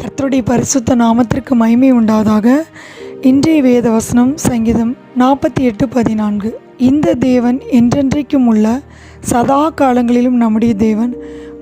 கர்த்தருடைய பரிசுத்த நாமத்திற்கு மகிமை உண்டாதாக. இன்றைய வேத வசனம் சங்கீதம் நாற்பத்தி எட்டு பதினான்கு. இந்த தேவன் என்றென்றைக்கும் உள்ள சதா காலங்களிலும் நம்முடைய தேவன்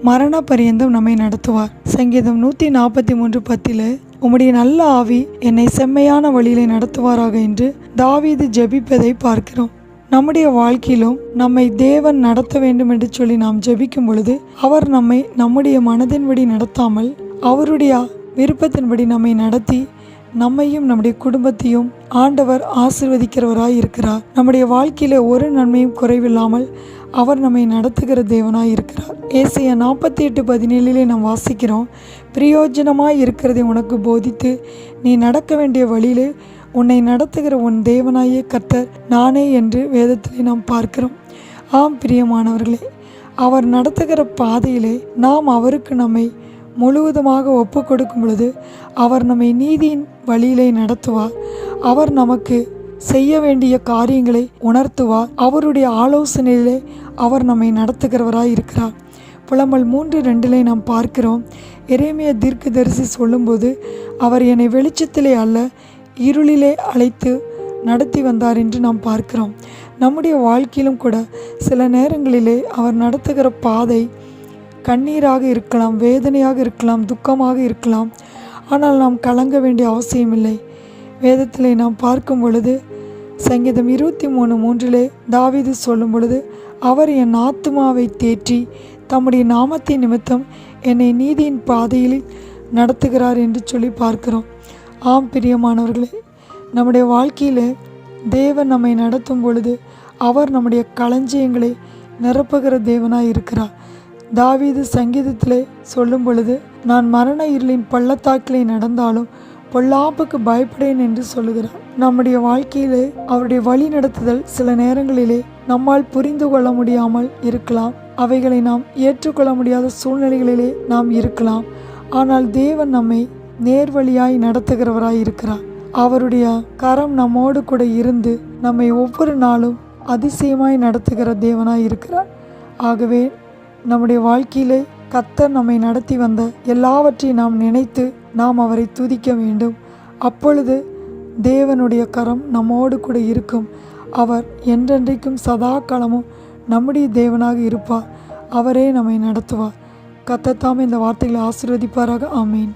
மரண பரியந்தம் நம்மை நடத்துவார். சங்கீதம் நூற்றி நாற்பத்தி மூன்று பத்தில் உம்முடைய நல்ல ஆவி என்னை செம்மையான வழியிலே நடத்துவாராக என்று தாவீது ஜபிப்பதை பார்க்கிறோம். நம்முடைய வாழ்க்கையிலும் நம்மை தேவன் நடத்த வேண்டும் என்று சொல்லி நாம் ஜபிக்கும் பொழுது அவர் நம்மை நம்முடைய மனதின்படி நடத்தாமல் அவருடைய விருப்பத்தின்படி நம்மை நடத்தி நம்மையும் நம்முடைய குடும்பத்தையும் ஆண்டவர் ஆசிர்வதிக்கிறவராய் இருக்கிறார் நம்முடைய வாழ்க்கையில ஒரு நன்மையும் குறைவில்லாமல் அவர் நம்மை நடத்துகிற தேவனாய் இருக்கிறார் ஏசைய நாற்பத்தி எட்டு பதினேழிலே நாம் வாசிக்கிறோம் பிரயோஜனமாய் இருக்கிறதை உனக்கு போதித்து நீ நடக்க வேண்டிய வழியிலே உன்னை நடத்துகிற உன் தேவனாயே கர்த்தர் நானே என்று வேதத்திலே நாம் பார்க்கிறோம். ஆம் பிரியமானவர்களே அவர் நடத்துகிற பாதையிலே நாம் அவருக்கு நம்மை முழுவதுமாக ஒப்பு கொடுக்கும் பொழுது அவர் நம்மை நீதியின் வழியிலே நடத்துவார். அவர் நமக்கு செய்ய வேண்டிய காரியங்களை உணர்த்துவார். அவருடைய ஆலோசனையிலே அவர் நம்மை நடத்துகிறவராய் இருக்கிறார். புலம்பல் மூன்று ரெண்டிலே நாம் பார்க்கிறோம். எரேமிய தீர்க்கதரிசி சொல்லும்போது அவர் என்னை வெளிச்சத்திலே அல்ல இருளிலே அழைத்து நடத்தி வந்தார் என்று நாம் பார்க்கிறோம். நம்முடைய வாழ்க்கையிலும் கூட சில நேரங்களிலே அவர் நடத்துகிற பாதை கண்ணீராக இருக்கலாம் வேதனையாக இருக்கலாம் துக்கமாக இருக்கலாம். ஆனால் நாம் கலங்க வேண்டிய அவசியமில்லை. வேதத்திலே நாம் பார்க்கும் பொழுது சங்கீதம் இருபத்தி மூணு மூன்றிலே தாவீது சொல்லும் பொழுது அவர் என் ஆத்துமாவை தேற்றி தம்முடைய நாமத்தின் நிமித்தம் என்னை நீதியின் பாதையில் நடத்துகிறார் என்று சொல்லி பார்க்கிறோம். ஆம் பிரியமானவர்களே நம்முடைய வாழ்க்கையில் தேவன் நம்மை நடத்தும் பொழுது அவர் நம்முடைய களஞ்சியங்களை நிரப்புகிற தேவனாக இருக்கிறார். தாவீது சங்கீதத்திலே சொல்லும் பொழுது நான் மரண இருளின் பள்ளத்தாக்கிலே நடந்தாலும் பொல்லாப்புக்கு பயப்படேன் என்று சொல்லுகிறார். நம்முடைய வாழ்க்கையிலே அவருடைய வழி நடத்துதல் சில நேரங்களிலே நம்மால் புரிந்து கொள்ள முடியாமல் இருக்கலாம். அவைகளை நாம் ஏற்றுக்கொள்ள முடியாத சூழ்நிலைகளிலே நாம் இருக்கலாம். ஆனால் தேவன் நம்மை நேர்வழியாய் நடத்துகிறவராய் இருக்கிறார். அவருடைய கரம் நம்மோடு கூட இருந்து நம்மை ஒவ்வொரு நாளும் அதிசயமாய் நடத்துகிற தேவனாய் இருக்கிறார். ஆகவே நம்முடைய வாழ்க்கையிலே கத்தர் நம்மை நடத்தி வந்த எல்லாவற்றையும் நாம் நினைத்து நாம் அவரை துதிக்க வேண்டும். அப்பொழுது தேவனுடைய கரம் நம்மோடு கூட இருக்கும். அவர் என்றென்றைக்கும் சதா காலமும் நம்முடைய தேவனாக இருப்பார். அவரே நம்மை நடத்துவார். கத்தத்தாம் இந்த வார்த்தைகளை ஆசிர்வதிப்பாராக. ஆமீன்.